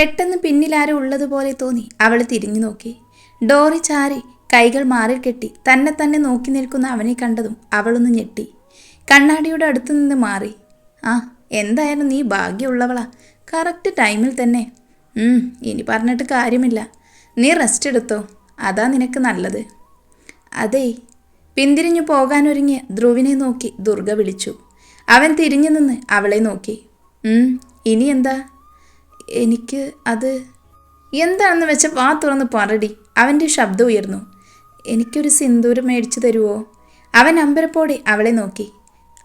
പെട്ടെന്ന് പിന്നിലാരോ ഉള്ളതുപോലെ തോന്നി. അവൾ തിരിഞ്ഞു നോക്കി. ഡോറി ചാരി കൈകൾ മാറിൽ കെട്ടി തന്നെ തന്നെ നോക്കി നിൽക്കുന്ന അവനെ കണ്ടതും അവളൊന്ന് ഞെട്ടി. കണ്ണാടിയുടെ അടുത്തു നിന്ന് മാറി. ആ എന്തായാലും നീ ഭാഗ്യമുള്ളവളാ. കറക്റ്റ് ടൈമിൽ തന്നെ. ഇനി പറഞ്ഞിട്ട് കാര്യമില്ല. നീ റെസ്റ്റ് എടുത്തോ. അതാ നിനക്ക് നല്ലത്. അതേ. പിന്തിരിഞ്ഞു പോകാനൊരുങ്ങിയ ധ്രുവിനെ നോക്കി ദുർഗ വിളിച്ചു. അവൻ തിരിഞ്ഞു നിന്ന് അവളെ നോക്കി. "ഉം, ഇനി എന്താ എനിക്ക് അത് എന്താണെന്ന് വെച്ച വാ തുറന്ന് പറടി. അവന്റെ ശബ്ദം ഉയർന്നു. എനിക്കൊരു സിന്ദൂരം മേടിച്ചു തരുമോ അവൻ അമ്പരപ്പോടെ അവളെ നോക്കി.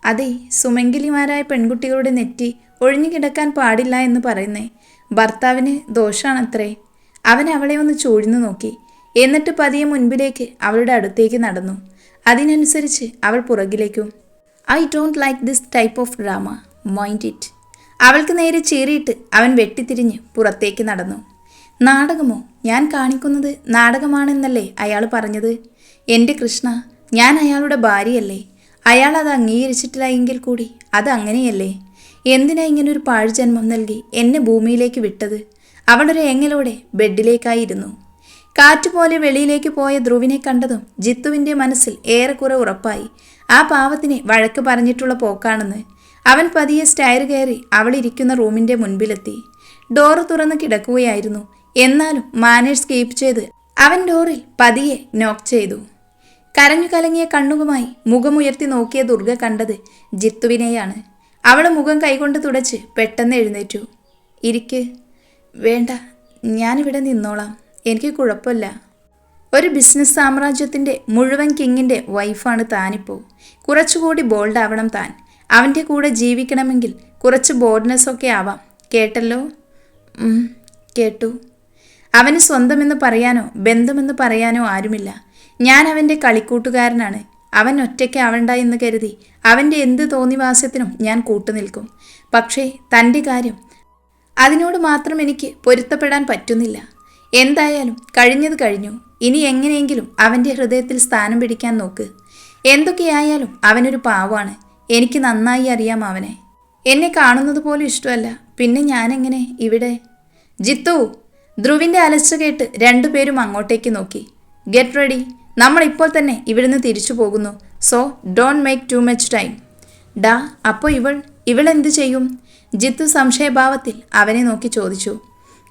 അതെ സുമംഗലിമാരായ പെൺകുട്ടികളുടെ നെറ്റി ഒഴിഞ്ഞു കിടക്കാൻ പാടില്ല എന്ന് പറയുന്നേ. ഭർത്താവിന് ദോഷാണത്രേ. അവൻ അവളെ ഒന്ന് ചൂഴ്ന്നു നോക്കി. എന്നിട്ട് പതിയെ മുൻപിലേക്ക് അവളുടെ അടുത്തേക്ക് നടന്നു. അതിനനുസരിച്ച് അവൾ പുറകിലേക്കും. I don't like this type of drama. Mind it. അവൾക്ക് നേരെ ചീറിയിട്ട് അവൻ വെട്ടിത്തിരിഞ്ഞ് പുറത്തേക്ക് നടന്നു. നാടകമോ? ഞാൻ കാണിക്കുന്നത് നാടകമാണെന്നല്ലേ അയാൾ പറഞ്ഞത്? എന്റെ കൃഷ്ണ ഞാൻ അയാളുടെ ഭാര്യയല്ലേ. അയാൾ അത് അംഗീകരിച്ചിട്ടില്ല എങ്കിൽ കൂടി അത് അങ്ങനെയല്ലേ? എന്തിനാ ഇങ്ങനെ ഒരു പാഴ്ജന്മം നൽകി എന്നെ ഭൂമിയിലേക്ക് വിട്ടത്? അവളൊരു എങ്ങലോടെ ബെഡിലേക്കായിരുന്നു. കാറ്റുപോലെ വെളിയിലേക്ക് പോയ ധ്രുവിനെ കണ്ടതും ജിത്തുവിന്റെ മനസ്സിൽ ഏറെക്കുറെ ഉറപ്പായി. ആ പാവത്തിനെ വഴക്ക് പറഞ്ഞിട്ടുള്ള പോക്കാണെന്ന് അവൻ പതിയെ സ്റ്റയർ കയറി അവളിരിക്കുന്ന റൂമിന്റെ മുൻപിലെത്തി. ഡോറ് തുറന്ന് കിടക്കുകയായിരുന്നു. എന്നാലും മാനേഴ്സ് കീപ്പ് ചെയ്ത് അവൻ ഡോറിൽ പതിയെ നോക്ക് ചെയ്തു. കരഞ്ഞു കലങ്ങിയ കണ്ണുകുമായി മുഖമുയർത്തി നോക്കിയ ദുർഗ കണ്ടത് ജിത്തുവിനെയാണ്. അവൾ മുഖം കൈകൊണ്ട് തുടച്ച് പെട്ടെന്ന് എഴുന്നേറ്റു. ഇരിക്ക്. വേണ്ട. ഞാനിവിടെ നിന്നോളാം. എനിക്ക് കുഴപ്പമില്ല. ഒരു ബിസിനസ് സാമ്രാജ്യത്തിന്റെ മുഴുവൻ കിങ്ങിന്റെ വൈഫാണ് താനിപ്പോൾ കുറച്ചുകൂടി ബോൾഡ് ആവണം താൻ. അവന്റെ കൂടെ ജീവിക്കണമെങ്കിൽ കുറച്ച് ബോർഡ്നെസ്സൊക്കെ ആവാം. കേട്ടല്ലോ? കേട്ടു. അവന് സ്വന്തമെന്ന് പറയാനോ ബന്ധമെന്ന് പറയാനോ ആരുമില്ല. ഞാൻ അവന്റെ കളിക്കൂട്ടുകാരനാണ്. അവൻ ഒറ്റയ്ക്ക് അവണ്ട എന്ന് കരുതി അവന്റെ എന്ത് തോന്നിവാസ്യത്തിനും ഞാൻ കൂട്ടുനിൽക്കും. പക്ഷേ തന്റെ കാര്യം അതിനോട് മാത്രം എനിക്ക് പൊരുത്തപ്പെടാൻ പറ്റുന്നില്ല. എന്തായാലും കഴിഞ്ഞത് കഴിഞ്ഞു. ഇനി എങ്ങനെയെങ്കിലും അവന്റെ ഹൃദയത്തിൽ സ്ഥാനം പിടിക്കാൻ നോക്ക്. എന്തൊക്കെയായാലും അവനൊരു പാവാണ് എനിക്ക് നന്നായി അറിയാം അവനെ എന്നെ കാണുന്നത് പോലും ഇഷ്ടമല്ല. പിന്നെ ഞാനെങ്ങനെ ഇവിടെ? ജിത്തു ധ്രുവിന്റെ അലച്ച കേട്ട് രണ്ടുപേരും അങ്ങോട്ടേക്ക് നോക്കി. ഗെറ്റ് റെഡി നമ്മൾ ഇപ്പോൾ തന്നെ ഇവിടുന്ന് തിരിച്ചു പോകുന്നു. So don't make too much time ഡാ അപ്പോൾ ഇവൾ ഇവൾ എന്ത് ചെയ്യും? ജിത്തു സംശയഭാവത്തിൽ അവനെ നോക്കി ചോദിച്ചു.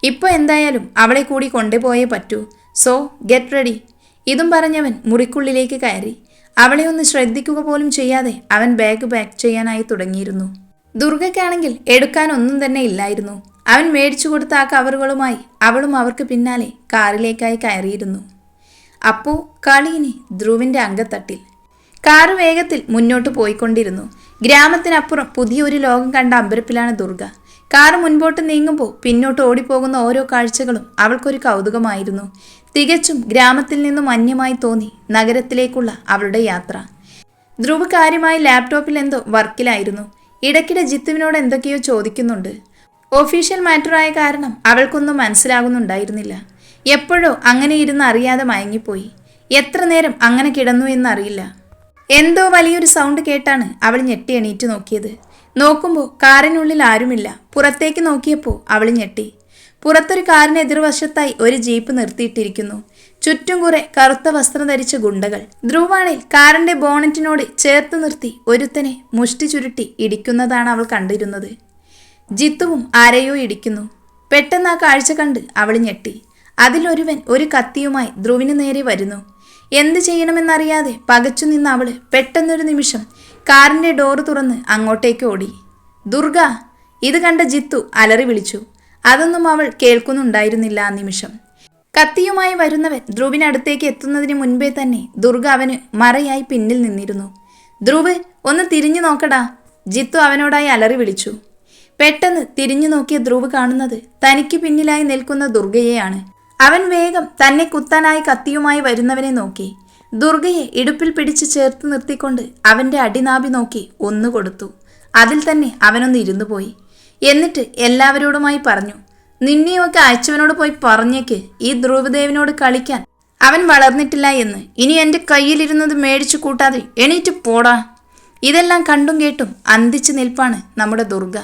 ഇപ്പോൾ എന്തായാലും അവളെ കൂടി കൊണ്ടുപോയേ പറ്റൂ. സോ ഗെറ്റ് റെഡി ഇതും പറഞ്ഞവൻ മുറിക്കുള്ളിലേക്ക് കയറി. അവളെ ഒന്ന് ശ്രദ്ധിക്കുക പോലും ചെയ്യാതെ അവൻ ബാഗ് പാക്ക് ചെയ്യാനായി തുടങ്ങിയിരുന്നു. ദുർഗയ്ക്കാണെങ്കിൽ എടുക്കാൻ ഒന്നും തന്നെ ഇല്ലായിരുന്നു. അവൻ മേടിച്ചു കൊടുത്ത ആ കവറുകളുമായി അവളും അവർക്ക് പിന്നാലെ കാറിലേക്കായി കയറിയിരുന്നു. അപ്പോൾ കളിയിനി ധ്രുവിന്റെ അങ്കത്തട്ടിൽ കാറ് വേഗത്തിൽ മുന്നോട്ട് പോയിക്കൊണ്ടിരുന്നു. ഗ്രാമത്തിനപ്പുറം പുതിയൊരു ലോകം കണ്ട അമ്പരപ്പിലാണ് ദുർഗ. കാറ് മുൻപോട്ട് നീങ്ങുമ്പോൾ പിന്നോട്ട് ഓടിപ്പോകുന്ന ഓരോ കാഴ്ചകളും അവൾക്കൊരു കൗതുകമായിരുന്നു. തികച്ചും ഗ്രാമത്തിൽ നിന്നും അന്യമായി തോന്നി നഗരത്തിലേക്കുള്ള അവളുടെ യാത്ര. ധ്രുവ് കാര്യമായി ലാപ്ടോപ്പിൽ എന്തോ വർക്കിലായിരുന്നു. ഇടയ്ക്കിടെ ജിത്തുവിനോട് എന്തൊക്കെയോ ചോദിക്കുന്നുണ്ട്. ഒഫീഷ്യൽ മാറ്ററായ കാരണം അവൾക്കൊന്നും മനസ്സിലാകുന്നുണ്ടായിരുന്നില്ല. എപ്പോഴോ അങ്ങനെ ഇരുന്ന് അറിയാതെ മയങ്ങിപ്പോയി. എത്ര നേരം അങ്ങനെ കിടന്നു എന്നറിയില്ല. എന്തോ വലിയൊരു സൗണ്ട് കേട്ടാണ് അവൾ ഞെട്ടി എണീറ്റ് നോക്കിയത്. നോക്കുമ്പോൾ കാറിനുള്ളിൽ ആരുമില്ല. പുറത്തേക്ക് നോക്കിയപ്പോൾ അവൾ ഞെട്ടി. പുറത്തൊരു കാറിന് എതിർവശത്തായി ഒരു ജീപ്പ് നിർത്തിയിട്ടിരിക്കുന്നു. ചുറ്റും കുറെ കറുത്ത വസ്ത്രം ധരിച്ച ഗുണ്ടകൾ. ധ്രുവാണിൽ കാറിന്റെ ബോണറ്റിനോട് ചേർത്ത് നിർത്തി ഒരുത്തനെ മുഷ്ടി ചുരുട്ടി ഇടിക്കുന്നതാണ് അവൾ കണ്ടിരുന്നത്. ജിത്തുവും ആരെയോ ഇടിക്കുന്നു. പെട്ടെന്ന് ആ കാഴ്ച കണ്ട് അവൾ ഞെട്ടി. അതിലൊരുവൻ ഒരു കത്തിയുമായി ധ്രുവിന് നേരെ വരുന്നു. എന്ത് ചെയ്യണമെന്നറിയാതെ പകച്ചു നിന്ന അവൾ പെട്ടെന്നൊരു നിമിഷം കാറിന്റെ ഡോറ് തുറന്ന് അങ്ങോട്ടേക്ക് ഓടി. ദുർഗ ഇത് കണ്ട ജിത്തു അലറി വിളിച്ചു. അതൊന്നും അവൾ കേൾക്കുന്നുണ്ടായിരുന്നില്ല ആ നിമിഷം. കത്തിയുമായി വരുന്നവൻ ധ്രുവിനടുത്തേക്ക് എത്തുന്നതിന് മുൻപേ തന്നെ ദുർഗ അവന് മറയായി പിന്നിൽ നിന്നിരുന്നു. ധ്രുവ് ഒന്ന് തിരിഞ്ഞു നോക്കടാ ജിത്തു അവനോടായി അലറി വിളിച്ചു. പെട്ടെന്ന് തിരിഞ്ഞു നോക്കിയ ധ്രുവ് കാണുന്നത് തനിക്ക് പിന്നിലായി നിൽക്കുന്ന ദുർഗയെയാണ്. അവൻ വേഗം തന്നെ കുത്താനായി കത്തിയുമായി വരുന്നവനെ നോക്കി. ദുർഗയെ ഇടുപ്പിൽ പിടിച്ച് ചേർത്ത് നിർത്തിക്കൊണ്ട് അവന്റെ അടിനാഭി നോക്കി ഒന്നു കൊടുത്തു അതിൽ തന്നെ അവനൊന്ന് ഇരുന്നു പോയി എന്നിട്ട് എല്ലാവരോടുമായി പറഞ്ഞു നിന്നെയൊക്കെ അയച്ചവനോട് പോയി പറഞ്ഞേക്ക് ഈ ധ്രുവദേവനോട് കളിക്കാൻ. അവൻ വളർന്നിട്ടില്ല എന്ന്. ഇനി എന്റെ കയ്യിലിരുന്നത് മേടിച്ചു കൂട്ടാതെ എണീറ്റ് പോടാ. ഇതെല്ലാം കണ്ടും കേട്ടും അന്തിച്ചു നിൽപ്പാണ് നമ്മുടെ ദുർഗ.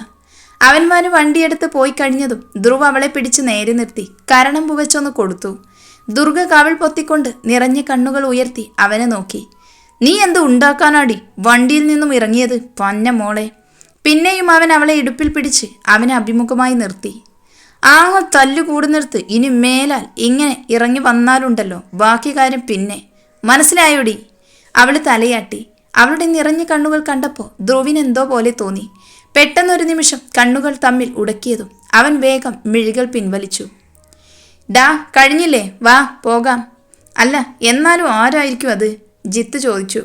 അവന്മാര് വണ്ടിയെടുത്ത് പോയി കഴിഞ്ഞതും ധ്രുവ അവളെ പിടിച്ച് നേരെ നിർത്തി കരണം പുകച്ചൊന്ന് കൊടുത്തു. ദുർഗ കവിൾ പൊത്തിക്കൊണ്ട് നിറഞ്ഞ കണ്ണുകൾ ഉയർത്തി അവനെ നോക്കി. നീ എന്ത് ഉണ്ടാക്കാനാടി? വണ്ടിയിൽ നിന്നും ഇറങ്ങിയത്? പന്ന മോളെ. പിന്നെയും അവൻ അവളെ ഇടുപ്പിൽ പിടിച്ച് അവനെ അഭിമുഖമായി നിർത്തി. ആ തല്ലു കൂടുന്നിടത്ത് ഇനി മേലാൽ ഇങ്ങനെ ഇറങ്ങി വന്നാലുണ്ടല്ലോ ബാക്കി കാര്യം പിന്നെ. മനസ്സിലായോടി? അവൾ തലയാട്ടി. അവളുടെ നിറഞ്ഞ കണ്ണുകൾ കണ്ടപ്പോൾ ധ്രുവിന് എന്തോ പോലെ തോന്നി. പെട്ടെന്നൊരു നിമിഷം കണ്ണുകൾ തമ്മിൽ ഉടക്കിയതും അവൻ വേഗം മിഴികൾ പിൻവലിച്ചു. ഡാ കഴിഞ്ഞില്ലേ? വാ പോകാം. അല്ല എന്നാലും ആരായിരിക്കും അത്? ജിത്ത് ചോദിച്ചു.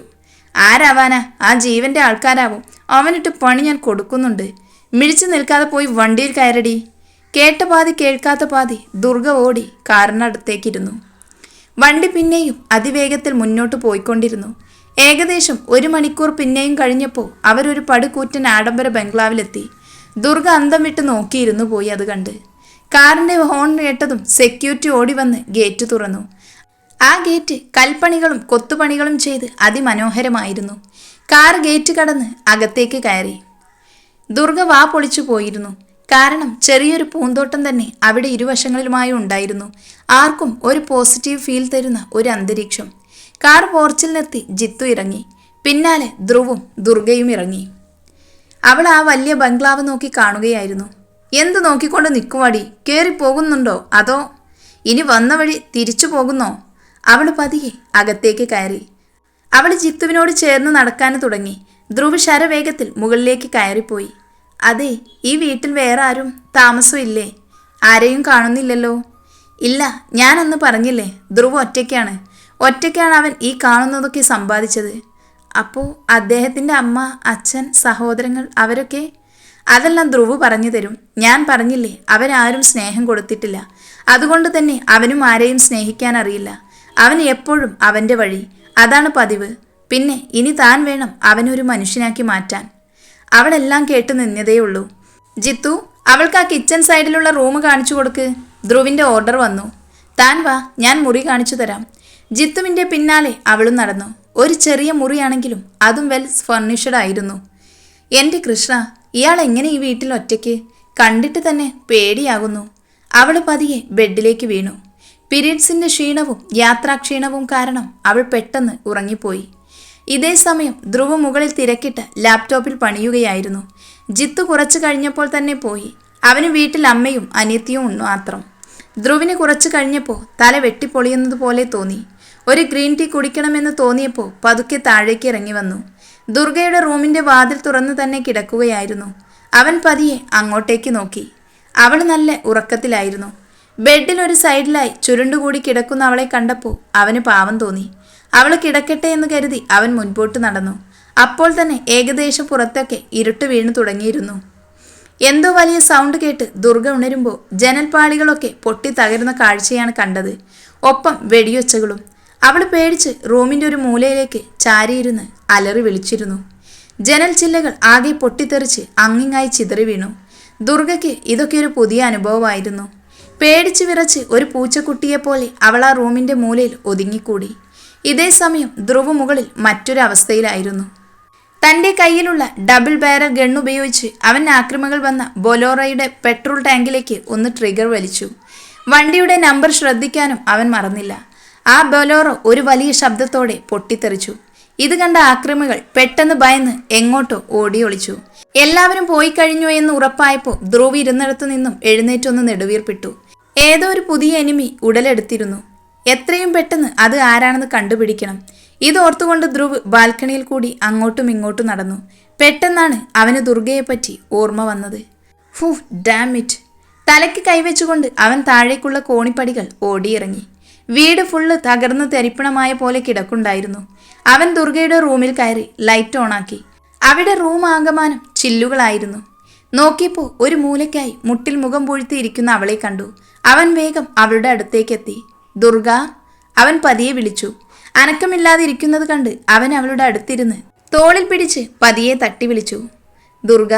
ആരാവാനാ? ആ ജീവന്റെ ആൾക്കാരാവും. അവനിട്ട് പണി ഞാൻ കൊടുക്കുന്നുണ്ട്. മിഴിച്ചു നിൽക്കാതെ പോയി വണ്ടിയിൽ കയറടി. കേട്ട പാതി കേൾക്കാത്ത പാതി ദുർഗ ഓടി കാറിനടുത്തേക്കിരുന്നു. വണ്ടി പിന്നെയും അതിവേഗത്തിൽ മുന്നോട്ട് പോയിക്കൊണ്ടിരുന്നു. ഏകദേശം ഒരു മണിക്കൂർ പിന്നെയും കഴിഞ്ഞപ്പോൾ അവരൊരു പടുകൂറ്റൻ ആഡംബര ബംഗ്ലാവിലെത്തി. ദുർഗ അന്തം വിട്ട് നോക്കിയിരുന്നു പോയി അത് കണ്ട്. കാറിന്റെ ഹോൺ കേട്ടതും സെക്യൂരിറ്റി ഓടി വന്ന് ഗേറ്റ് തുറന്നു. ആ ഗേറ്റ് കൽപ്പണികളും കൊത്തുപണികളും ചെയ്ത് അതിമനോഹരമായിരുന്നു. കാർ ഗേറ്റ് കടന്ന് അകത്തേക്ക് കയറി. ദുർഗ വാ പൊളിച്ചു പോയിരുന്നു. കാരണം ചെറിയൊരു പൂന്തോട്ടം തന്നെ അവിടെ ഇരുവശങ്ങളിലുമായി ഉണ്ടായിരുന്നു. ആർക്കും ഒരു പോസിറ്റീവ് ഫീൽ തരുന്ന ഒരു അന്തരീക്ഷം. കാർ പോർച്ചിൽ നിർത്തി ജിത്തു ഇറങ്ങി. പിന്നാലെ ധ്രുവും ദുർഗയും ഇറങ്ങി. അവൾ ആ വലിയ ബംഗ്ലാവ് നോക്കി കാണുകയായിരുന്നു. എന്ത് നോക്കിക്കൊണ്ട് നിൽക്കുവാടി കയറി പോകുന്നുണ്ടോ? അതോ ഇനി വന്ന വഴി തിരിച്ചു പോകുന്നോ? അവൾ പതിയെ അകത്തേക്ക് കയറി. അവൾ ജിത്തുവിനോട് ചേർന്ന് നടക്കാൻ തുടങ്ങി. ധ്രുവ് ശരവേഗത്തിൽ മുകളിലേക്ക് കയറിപ്പോയി. അതെ ഈ വീട്ടിൽ വേറെ ആരും താമസമില്ലേ ആരെയും കാണുന്നില്ലല്ലോ? ഇല്ല ഞാൻ ഞാനന്ന് പറഞ്ഞില്ലേ? ധ്രുവ് ഒറ്റയ്ക്കാണ്. ഒറ്റയ്ക്കാണ് അവൻ ഈ കാണുന്നതൊക്കെ സമ്പാദിച്ചത്. അപ്പോൾ അദ്ദേഹത്തിന്റെ അമ്മ അച്ഛൻ സഹോദരങ്ങൾ അവരൊക്കെ? അതെല്ലാം ധ്രുവ് പറഞ്ഞു തരും. ഞാൻ പറഞ്ഞില്ലേ അവരാരും സ്നേഹം കൊടുത്തിട്ടില്ല. അതുകൊണ്ട് തന്നെ അവനും ആരെയും സ്നേഹിക്കാൻ അറിയില്ല. അവൻ എപ്പോഴും അവന്റെ വഴി. അതാണ് പതിവ്. പിന്നെ ഇനി താൻ വേണം അവനൊരു മനുഷ്യനാക്കി മാറ്റാൻ. അവളെല്ലാം കേട്ട് നിന്നതേയുള്ളൂ. ജിത്തു അവൾക്ക് ആ കിച്ചൺ സൈഡിലുള്ള റൂം കാണിച്ചു കൊടുക്ക്. ധ്രുവിന്റെ ഓർഡർ വന്നു. താൻ വാ ഞാൻ മുറി കാണിച്ചു തരാം. ജിത്തുവിന്റെ പിന്നാലെ അവളും നടന്നു. ഒരു ചെറിയ മുറിയാണെങ്കിലും അതും വെൽ ഫർണിഷ്ഡ് ആയിരുന്നു. എന്റെ കൃഷ്ണ ഇയാൾ എങ്ങനെ ഈ വീട്ടിൽ ഒറ്റയ്ക്ക്? കണ്ടിട്ട് തന്നെ പേടിയാകുന്നു. അവൾ പതിയെ ബെഡിലേക്ക് വീണു. പീരീഡ്സിന്റെ ക്ഷീണവും യാത്രാക്ഷീണവും കാരണം അവൾ പെട്ടെന്ന് ഉറങ്ങിപ്പോയി. ഇതേ സമയം ധ്രുവ മുകളിൽ തിരക്കിട്ട് ലാപ്ടോപ്പിൽ പണിയുകയായിരുന്നു. ജിത്തു കുറച്ചു കഴിഞ്ഞപ്പോൾ തന്നെ പോയി. അവന് വീട്ടിൽ അമ്മയും അനിയത്തിയും മാത്രം. ധ്രുവിന് കുറച്ചു കഴിഞ്ഞപ്പോൾ തല വെട്ടിപ്പൊളിയുന്നത് പോലെ തോന്നി. ഒരു ഗ്രീൻ ടീ കുടിക്കണമെന്ന് തോന്നിയപ്പോൾ പതുക്കെ താഴേക്ക് ഇറങ്ങി വന്നു. ദുർഗയുടെ റൂമിന്റെ വാതിൽ തുറന്നു തന്നെ കിടക്കുകയായിരുന്നു. അവൻ പതിയെ അങ്ങോട്ടേക്ക് നോക്കി. അവൾ നല്ല ഉറക്കത്തിലായിരുന്നു. ബെഡിൽ ഒരു സൈഡിലായി ചുരുണ്ടുകൂടി കിടക്കുന്ന അവളെ കണ്ടപ്പോൾ അവന് പാവം തോന്നി. അവൾ കിടക്കട്ടെ എന്ന് കരുതി അവൻ മുൻപോട്ട് നടന്നു. അപ്പോൾ തന്നെ ഏകദേശം പുറത്തൊക്കെ ഇരുട്ട് വീണു തുടങ്ങിയിരുന്നു. എന്തോ വലിയ സൗണ്ട് കേട്ട് ദുർഗ ഉണരുമ്പോൾ ജനൽപാളികളൊക്കെ പൊട്ടി തകരുന്ന കാഴ്ചയാണ് കണ്ടത്. ഒപ്പം വെടിയൊച്ചകളും. അവൾ പേടിച്ച് റൂമിന്റെ ഒരു മൂലയിലേക്ക് ചാരിയിരുന്ന് അലറി വിളിച്ചിരുന്നു. ജനൽ ചില്ലകൾ ആകെ പൊട്ടിത്തെറിച്ച് അങ്ങിങ്ങായി ചിതറി വീണു. ദുർഗയ്ക്ക് ഇതൊക്കെ ഒരു പുതിയ അനുഭവമായിരുന്നു. പേടിച്ച് വിറച്ച് ഒരു പൂച്ചക്കുട്ടിയെപ്പോലെ അവൾ ആ റൂമിന്റെ മൂലയിൽ ഒതുങ്ങിക്കൂടി. ഇതേ സമയം ധ്രുവ് മുകളിൽ മറ്റൊരവസ്ഥയിലായിരുന്നു. തന്റെ കയ്യിലുള്ള ഡബിൾ ബാരൽ ഗൺ ഉപയോഗിച്ച് അവൻ ആക്രമകൾ വന്ന ബൊലോറയുടെ പെട്രോൾ ടാങ്കിലേക്ക് ഒന്ന് ട്രിഗർ വലിച്ചു. വണ്ടിയുടെ നമ്പർ ശ്രദ്ധിക്കാനും അവൻ മറന്നില്ല. ആ ബൊലോറോ ഒരു വലിയ ശബ്ദത്തോടെ പൊട്ടിത്തെറിച്ചു. ഇത് കണ്ട ആക്രമികൾ പെട്ടെന്ന് ഭയന്ന് എങ്ങോട്ടോ ഓടിയൊളിച്ചു. എല്ലാവരും പോയി കഴിഞ്ഞു എന്ന് ഉറപ്പായപ്പോൾ ധ്രുവ് ഇരുന്നിടത്തു നിന്നും എഴുന്നേറ്റൊന്ന് നെടുവീർപ്പിട്ടു. ഏതോ ഒരു പുതിയ എനിമി ഉടലെടുത്തിരുന്നു. എത്രയും പെട്ടെന്ന് അത് ആരാണെന്ന് കണ്ടുപിടിക്കണം. ഇത് ഓർത്തുകൊണ്ട് ധ്രുവ് ബാൽക്കണിയിൽ കൂടി അങ്ങോട്ടും ഇങ്ങോട്ടും നടന്നു. പെട്ടെന്നാണ് അവന് ദുർഗയെപ്പറ്റി ഓർമ്മ വന്നത്. ഫു ഡാമിറ്റ് തലയ്ക്ക് കൈവച്ചുകൊണ്ട് അവൻ താഴേക്കുള്ള കോണിപ്പടികൾ ഓടിയിറങ്ങി. വീട് ഫുള്ള് തകർന്ന് തെരിപ്പണമായ പോലെ കിടക്കുണ്ടായിരുന്നു. അവൻ ദുർഗയുടെ റൂമിൽ കയറി ലൈറ്റ് ഓണാക്കി അവിടെ റൂം ആകമാനം ചില്ലുകളായിരുന്നു. നോക്കിയപ്പോൾ ഒരു മൂലയ്ക്കായി മുട്ടിൽ മുഖം പൊഴുത്തിയിരിക്കുന്ന അവളെ കണ്ടു. അവൻ വേഗം അവളുടെ അടുത്തേക്കെത്തി. ദുർഗ അവൻ പതിയെ വിളിച്ചു. അനക്കമില്ലാതെ ഇരിക്കുന്നത് കണ്ട് അവൻ അവളുടെ അടുത്തിരുന്ന് തോളിൽ പിടിച്ച് പതിയെ തട്ടി വിളിച്ചു. ദുർഗ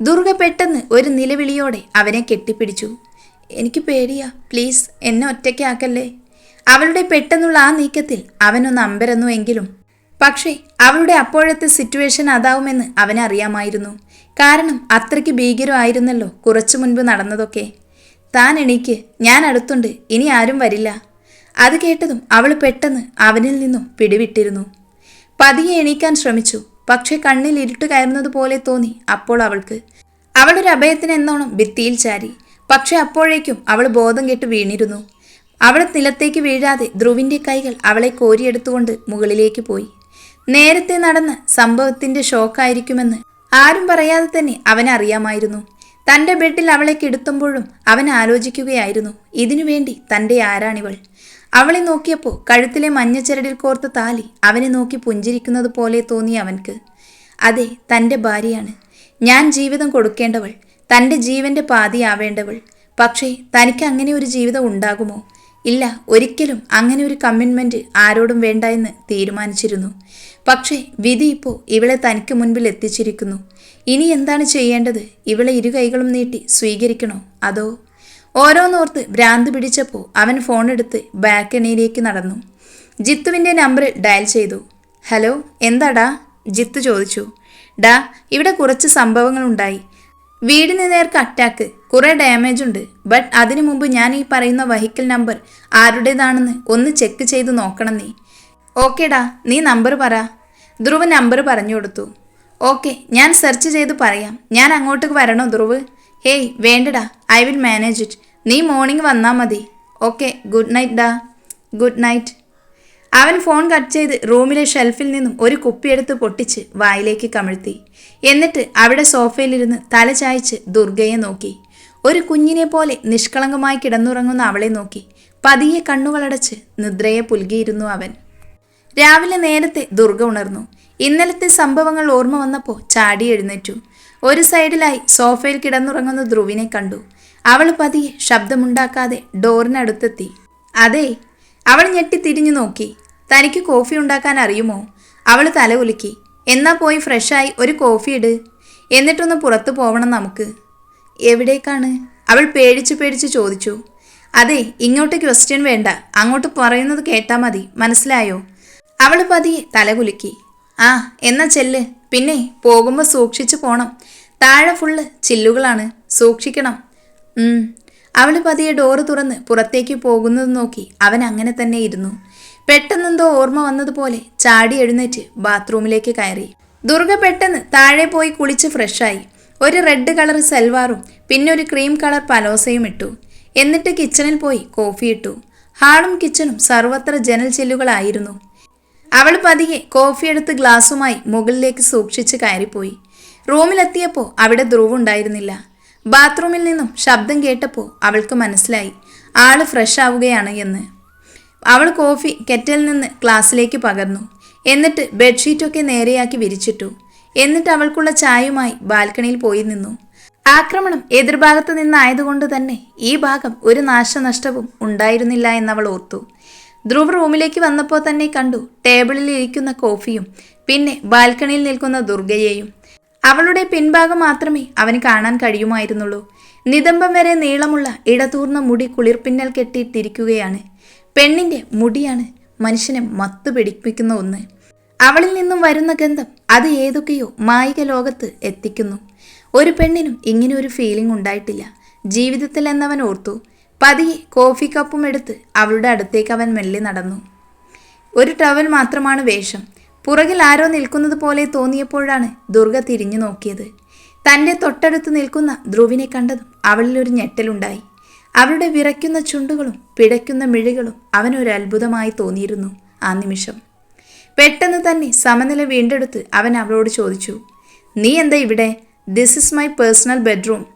ദുർഗ പെട്ടെന്ന് ഒരു നിലവിളിയോടെ അവനെ കെട്ടിപ്പിടിച്ചു. എനിക്ക് പേടിയാ പ്ലീസ് എന്നെ ഒറ്റയ്ക്കാക്കല്ലേ? അവളുടെ പെട്ടെന്നുള്ള ആ നീക്കത്തിൽ അവനൊന്ന് അമ്പരന്നുവെങ്കിലും പക്ഷേ അവളുടെ അപ്പോഴത്തെ സിറ്റുവേഷൻ അതാവുമെന്ന് അവനറിയാമായിരുന്നു. കാരണം അത്രയ്ക്ക് ഭീകരമായിരുന്നല്ലോ കുറച്ചു മുൻപ് നടന്നതൊക്കെ. താൻ എണീക്ക് ഞാൻ അടുത്തുണ്ട് ഇനി ആരും വരില്ല. അത് കേട്ടതും അവൾ പെട്ടെന്ന് അവനിൽ നിന്നും പിടിവിട്ടിരുന്നു. പതിയെ എണീക്കാൻ ശ്രമിച്ചു പക്ഷേ കണ്ണിൽ ഇരുട്ട് കയറുന്നത് പോലെ തോന്നി അപ്പോൾ അവൾക്ക്. അവളൊരു അഭയത്തിന് എന്നോണം ഭിത്തിയിൽ ചാരി പക്ഷെ അപ്പോഴേക്കും അവൾ ബോധം കെട്ട് വീണിരുന്നു. അവൾ നിലത്തേക്ക് വീഴാതെ ധ്രുവിന്റെ കൈകൾ അവളെ കോരിയെടുത്തുകൊണ്ട് മുകളിലേക്ക് പോയി. നേരത്തെ നടന്ന സംഭവത്തിന്റെ ഷോക്കായിരിക്കുമെന്ന് ആരും പറയാതെ തന്നെ അവനറിയാമായിരുന്നു തന്റെ ബെഡിൽ അവളെ കിടത്തുമ്പോഴും അവൻ ആലോചിക്കുകയായിരുന്നു. ഇതിനുവേണ്ടി തന്റെ ആരാണിവൾ. അവളെ നോക്കിയപ്പോൾ കഴുത്തിലെ മഞ്ഞച്ചരടിൽ കോർത്ത താലി അവനെ നോക്കി പുഞ്ചിരിക്കുന്നത് പോലെ തോന്നി അവൻക്ക്. അതെ തന്റെ ഭാര്യയാണ്. ഞാൻ ജീവിതം കൊടുക്കേണ്ടവൾ തന്റെ ജീവന്റെ പാതിയാവേണ്ടവൾ. പക്ഷേ തനിക്ക് അങ്ങനെ ഒരു ജീവിതം ഉണ്ടാകുമോ? ഇല്ല ഒരിക്കലും അങ്ങനെ ഒരു കമ്മിറ്റ്മെന്റ് ആരോടും വേണ്ട എന്ന് തീരുമാനിച്ചിരുന്നു. പക്ഷേ വിധി ഇപ്പോൾ ഇവളെ തനിക്ക് മുൻപിൽ എത്തിച്ചിരിക്കുന്നു. ഇനി എന്താണ് ചെയ്യേണ്ടത്? ഇവളെ ഇരു കൈകളും നീട്ടി സ്വീകരിക്കണോ? അതോ? ഓരോന്നോർത്ത് ഭ്രാന്ത് പിടിച്ചപ്പോൾ അവൻ ഫോൺ എടുത്ത് ബാൽക്കണിയിലേക്ക് നടന്നു. ജിത്തുവിന്റെ നമ്പർ ഡയൽ ചെയ്തു. ഹലോ എന്താടാ? ജിത്തു ചോദിച്ചു. ഡാ ഇവിടെ കുറച്ച് സംഭവങ്ങളുണ്ടായി. വീടിന് നേർക്ക് അറ്റാക്ക് കുറേ ഡാമേജ് ഉണ്ട്. ബട്ട് അതിനു മുമ്പ് ഞാൻ ഈ പറയുന്ന വെഹിക്കിൾ നമ്പർ ആരുടേതാണെന്ന് ഒന്ന് ചെക്ക് ചെയ്ത് നോക്കണം നീ ഓക്കേടാ നീ നമ്പർ പറ. ധ്രുവ് നമ്പർ പറഞ്ഞു കൊടുത്തു. ഓക്കെ ഞാൻ സെർച്ച് ചെയ്ത് പറയാം. ഞാൻ അങ്ങോട്ടേക്ക് വരണോ ധ്രുവ്? ഹേയ് വേണ്ടടാ ഐ വിൽ മാനേജ് ഇറ്റ് നീ മോർണിംഗ് വന്നാൽ മതി. ഓക്കെ ഗുഡ് നൈറ്റ് ഡാ. ഗുഡ് നൈറ്റ് അവൻ ഫോൺ കട്ട് ചെയ്ത് റൂമിലെ ഷെൽഫിൽ നിന്നും ഒരു കുപ്പിയെടുത്ത് പൊട്ടിച്ച് വായിലേക്ക് കമിഴ്ത്തി. എന്നിട്ട് അവിടെ സോഫയിലിരുന്ന് തല ചായച്ച് ദുർഗയെ നോക്കി. ഒരു കുഞ്ഞിനെ പോലെ നിഷ്കളങ്കമായി കിടന്നുറങ്ങുന്ന അവളെ നോക്കി. പതിയെ കണ്ണുകളടച്ച് നിദ്രയെ പുൽകിയിരുന്നു അവൻ. രാവിലെ നേരത്തെ ദുർഗ ഉണർന്നു. ഇന്നലത്തെ സംഭവങ്ങൾ ഓർമ്മ വന്നപ്പോൾ ചാടി എഴുന്നേറ്റു. ഒരു സൈഡിലായി സോഫയിൽ കിടന്നുറങ്ങുന്ന ധ്രുവിനെ കണ്ടു. അവൾ പതിയെ ശബ്ദമുണ്ടാക്കാതെ ഡോറിനടുത്തെത്തി. അതെ. അവൾ ഞെട്ടി തിരിഞ്ഞു നോക്കി. തനിക്ക് കോഫി ഉണ്ടാക്കാൻ അറിയുമോ? അവൾ തല കുലുക്കി എന്നാ പോയി ഫ്രഷായി ഒരു കോഫി ഇട്. എന്നിട്ടൊന്ന് പുറത്തു പോവണം നമുക്ക്. എവിടേക്കാണ്? അവൾ പേടിച്ച് പേടിച്ച് ചോദിച്ചു. അതെ ഇങ്ങോട്ട് ക്വസ്റ്റ്യൻ വേണ്ട. അങ്ങോട്ട് പറയുന്നത് കേട്ടാൽ മതി. മനസ്സിലായോ? അവൾ പതിയെ തലകുലുക്കി. ആ എന്നാ ചെല്ല്. പിന്നെ പോകുമ്പോൾ സൂക്ഷിച്ചു പോണം. താഴെ ഫുള്ള് ചില്ലുകളാണ്. സൂക്ഷിക്കണം. അവൾ പതിയെ ഡോറ് തുറന്ന് പുറത്തേക്ക് പോകുന്നത് നോക്കി അവൻ അങ്ങനെ തന്നെ ഇരുന്നു. പെട്ടെന്നെന്തോ ഓർമ്മ വന്നതുപോലെ ചാടി എഴുന്നേറ്റ് ബാത്റൂമിലേക്ക് കയറി. ദുർഗ പെട്ടെന്ന് താഴെ പോയി കുളിച്ച് ഫ്രഷായി ഒരു റെഡ് കളർ സൽവാറും പിന്നെ ഒരു ക്രീം കളർ പലോസയും ഇട്ടു. എന്നിട്ട് കിച്ചണിൽ പോയി കോഫി ഇട്ടു. ഹാളും കിച്ചണും സർവത്ര ജനൽ ചെല്ലുകളായിരുന്നു. അവൾ പതിയെ കോഫി എടുത്ത് ഗ്ലാസുമായി മുകളിലേക്ക് സൂക്ഷിച്ച് കയറിപ്പോയി. റൂമിലെത്തിയപ്പോൾ അവിടെ ധ്രുവ് ഉണ്ടായിരുന്നില്ല ബാത്റൂമിൽ നിന്നും ശബ്ദം കേട്ടപ്പോൾ അവൾക്ക് മനസ്സിലായി ആൾ ഫ്രഷ് ആവുകയാണ് എന്ന്. അവൾ കോഫി കെറ്റലിൽ നിന്ന് ക്ലാസ്സിലേക്ക് പകർന്നു. എന്നിട്ട് ബെഡ്ഷീറ്റൊക്കെ നേരെയാക്കി വിരിച്ചിട്ടു. എന്നിട്ട് അവൾക്കുള്ള ചായയുമായി ബാൽക്കണിയിൽ പോയി നിന്നു. ആക്രമണം എതിർഭാഗത്ത് നിന്നായതുകൊണ്ട് തന്നെ ഈ ഭാഗം ഒരു നാശനഷ്ടവും ഉണ്ടായിരുന്നില്ല എന്നവൾ ഓർത്തു. ധ്രുവ് റൂമിലേക്ക് വന്നപ്പോൾ തന്നെ കണ്ടു ടേബിളിൽ ഇരിക്കുന്ന കോഫിയും പിന്നെ ബാൽക്കണിയിൽ നിൽക്കുന്ന ദുർഗയെയും. അവളുടെ പിൻഭാഗം മാത്രമേ അവന് കാണാൻ കഴിയുമായിരുന്നുള്ളൂ. നിതംബം വരെ നീളമുള്ള ഇടതൂർന്ന മുടി കുളിർപ്പിന്നൽ കെട്ടിയിട്ടിരിക്കുകയാണ്. പെണ്ണിന്റെ മുടിയാണ് മനുഷ്യനെ മത്തു പിടിപ്പിക്കുന്ന ഒന്ന്. അവളിൽ നിന്നും വരുന്ന ഗന്ധം അത് ഏതൊക്കെയോ മായിക ലോകത്ത് എത്തിക്കുന്നു. ഒരു പെണ്ണിനും ഇങ്ങനെ ഒരു ഫീലിംഗ് ഉണ്ടായിട്ടില്ല. ജീവിതത്തിൽ എന്നവൻ ഓർത്തു പതിയെ കോഫി കപ്പും എടുത്ത് അവളുടെ അടുത്തേക്ക് അവൻ മെല്ലെ നടന്നു. ഒരു ടവൽ മാത്രമാണ് വേഷം. പുറകിൽ ആരോ നിൽക്കുന്നത് പോലെ തോന്നിയപ്പോഴാണ് ദുർഗ തിരിഞ്ഞു നോക്കിയത്. തന്റെ തൊട്ടടുത്ത് നിൽക്കുന്ന ധ്രുവിനെ കണ്ടതും അവളിൽ ഒരു ഞെട്ടലുണ്ടായി. അവളുടെ വിറയ്ക്കുന്ന ചുണ്ടുകളും പിടയ്ക്കുന്ന മിഴികളും അവനൊരു അത്ഭുതമായി തോന്നിയിരുന്നു ആ നിമിഷം. പെട്ടെന്ന് തന്നെ സമനില വീണ്ടെടുത്ത് അവൻ അവളോട് ചോദിച്ചു നീ എന്താ ഇവിടെ? This is my personal bedroom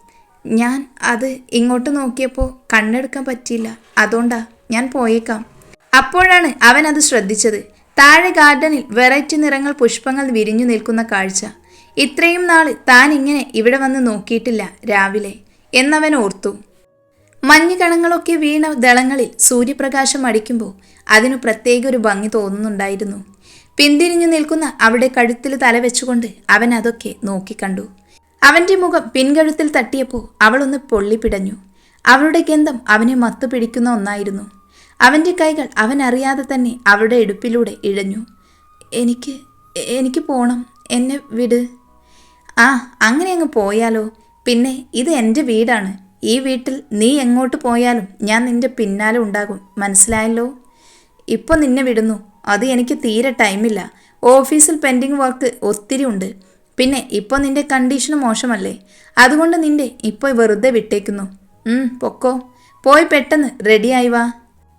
ഞാൻ അത് ഇങ്ങോട്ട് നോക്കിയപ്പോൾ കണ്ണെടുക്കാൻ പറ്റിയില്ല. അതുകൊണ്ടാ ഞാൻ പോയേക്കാം. അപ്പോഴാണ് അവൻ അത് ശ്രദ്ധിച്ചത്. താഴെ ഗാർഡനിൽ വെറൈറ്റി നിറങ്ങൾ പുഷ്പങ്ങൾ വിരിഞ്ഞു നിൽക്കുന്ന കാഴ്ച. ഇത്രയും നാൾ താൻ ഇങ്ങനെ ഇവിടെ വന്ന് നോക്കിയിട്ടില്ല രാവിലെ എന്നവൻ ഓർത്തു. മഞ്ഞ് കണങ്ങളൊക്കെ വീണ ദളങ്ങളിൽ സൂര്യപ്രകാശം അടിക്കുമ്പോൾ അതിനു പ്രത്യേക ഒരു ഭംഗി തോന്നുന്നുണ്ടായിരുന്നു. പിന്തിരിഞ്ഞു നിൽക്കുന്ന അവിടെ കഴുത്തിൽ തല വെച്ചുകൊണ്ട് അവൻ അതൊക്കെ നോക്കിക്കണ്ടു അവന്റെ മുഖം പിൻകഴുത്തിൽ തട്ടിയപ്പോൾ അവളൊന്ന് പൊള്ളിപ്പിടഞ്ഞു. അവളുടെ ഗന്ധം അവനെ മത്തു പിടിക്കുന്ന ഒന്നായിരുന്നു. അവന്റെ കൈകൾ അവൻ അറിയാതെ തന്നെ അവളുടെ ഇടുപ്പിലൂടെ ഇഴഞ്ഞു. എനിക്ക് എനിക്ക് പോണം. എന്നെ വിട്. ആ അങ്ങനെ അങ്ങ് പോയാലോ? പിന്നെ ഇത് എന്റെ വീടാണ്. ഈ വീട്ടിൽ നീ എങ്ങോട്ട് പോയാലും ഞാൻ നിന്റെ പിന്നാലെ ഉണ്ടാകും. മനസ്സിലായല്ലോ? ഇപ്പോൾ നിന്നെ വിടുന്നു. അത് എനിക്ക് തീരെ ടൈമില്ല. ഓഫീസിൽ പെൻഡിങ് വർക്ക് ഒത്തിരി ഉണ്ട്. പിന്നെ ഇപ്പോൾ നിന്റെ കണ്ടീഷന് മോശമല്ലേ? അതുകൊണ്ട് നിന്റെ ഇപ്പോൾ വെറുതെ വിട്ടേക്കുന്നു. ഉം, പൊക്കോ. പോയി പെട്ടെന്ന് റെഡിയായി വാ.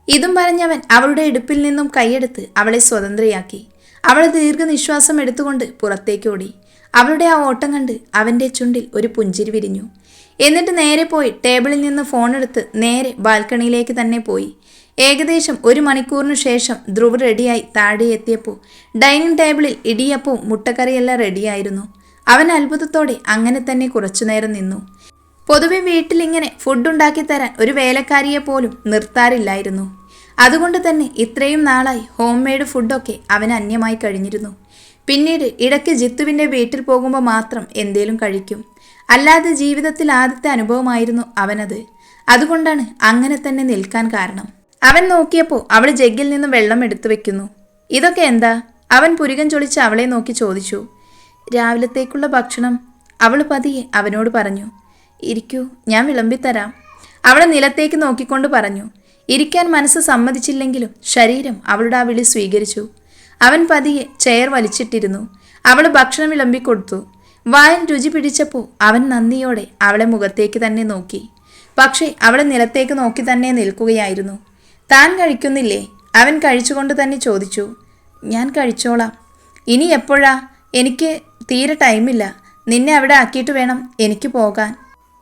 ഇതും പറഞ്ഞവൻ അവളുടെ ഇടുപ്പിൽ നിന്നും കൈയെടുത്ത് അവളെ സ്വതന്ത്രയാക്കി. അവൾ ദീർഘനിശ്വാസം എടുത്തുകൊണ്ട് പുറത്തേക്ക് ഓടി. അവളുടെ ആ ഓട്ടം കണ്ട് അവന്റെ ചുണ്ടിൽ ഒരു പുഞ്ചിരി വിരിഞ്ഞു. എന്നിട്ട് നേരെ പോയി ടേബിളിൽ നിന്ന് ഫോണെടുത്ത് നേരെ ബാൽക്കണിയിലേക്ക് തന്നെ പോയി. ഏകദേശം ഒരു മണിക്കൂറിനു ശേഷം ധ്രുവ് റെഡിയായി താഴെ എത്തിയപ്പോൾ ഡൈനിങ് ടേബിളിൽ ഇടിയപ്പവും മുട്ടക്കറിയെല്ലാം റെഡിയായിരുന്നു അവൻ അത്ഭുതത്തോടെ അങ്ങനെ തന്നെ കുറച്ചുനേരം നിന്നു. പൊതുവെ വീട്ടിലിങ്ങനെ ഫുഡ് ഉണ്ടാക്കി തരാൻ ഒരു വേലക്കാരിയെ പോലും നിർത്താറില്ലായിരുന്നു. അതുകൊണ്ട് തന്നെ ഇത്രയും നാളായി ഹോം മെയ്ഡ് ഫുഡൊക്കെ അവന് അന്യമായി കഴിഞ്ഞിരുന്നു. പിന്നീട് ഇടയ്ക്ക് ജിത്തുവിന്റെ വീട്ടിൽ പോകുമ്പോൾ മാത്രം എന്തേലും കഴിക്കും. അല്ലാതെ ജീവിതത്തിൽ ആദ്യത്തെ അനുഭവമായിരുന്നു അവനത്. അതുകൊണ്ടാണ് അങ്ങനെ തന്നെ നിൽക്കാൻ കാരണം. അവൻ നോക്കിയപ്പോൾ അവൾ ജഗ്ഗിൽ നിന്ന് വെള്ളം എടുത്തു വെക്കുന്നു. ഇതൊക്കെ എന്താ? അവൻ പുരികം ചൊളിച്ച് അവളെ നോക്കി ചോദിച്ചു. രാവിലത്തേക്കുള്ള ഭക്ഷണം അവൾ പതിയെ അവനോട് പറഞ്ഞു. ഇരിക്കൂ ഞാൻ വിളമ്പിത്തരാം. അവളെ നിലത്തേക്ക് നോക്കിക്കൊണ്ട് പറഞ്ഞു. ഇരിക്കാൻ മനസ്സ് സമ്മതിച്ചില്ലെങ്കിലും ശരീരം അവളുടെ ആ വിളി സ്വീകരിച്ചു. അവൻ പതിയെ ചെയർ വലിച്ചിട്ടിരുന്നു. അവൾ ഭക്ഷണം വിളമ്പിക്കൊടുത്തു. വായൻ രുചി പിടിച്ചപ്പോൾ അവൻ നന്ദിയോടെ അവളെ മുഖത്തേക്ക് തന്നെ നോക്കി. പക്ഷേ അവളെ നിലത്തേക്ക് നോക്കി തന്നെ നിൽക്കുകയായിരുന്നു. താൻ കഴിക്കുന്നില്ലേ? അവൻ കഴിച്ചുകൊണ്ട് തന്നെ ചോദിച്ചു. ഞാൻ കഴിച്ചോളാം. ഇനി എപ്പോഴാ? എനിക്ക് തീരെ ടൈമില്ല. നിന്നെ അവിടെ ആക്കിയിട്ട് വേണം എനിക്ക് പോകാൻ.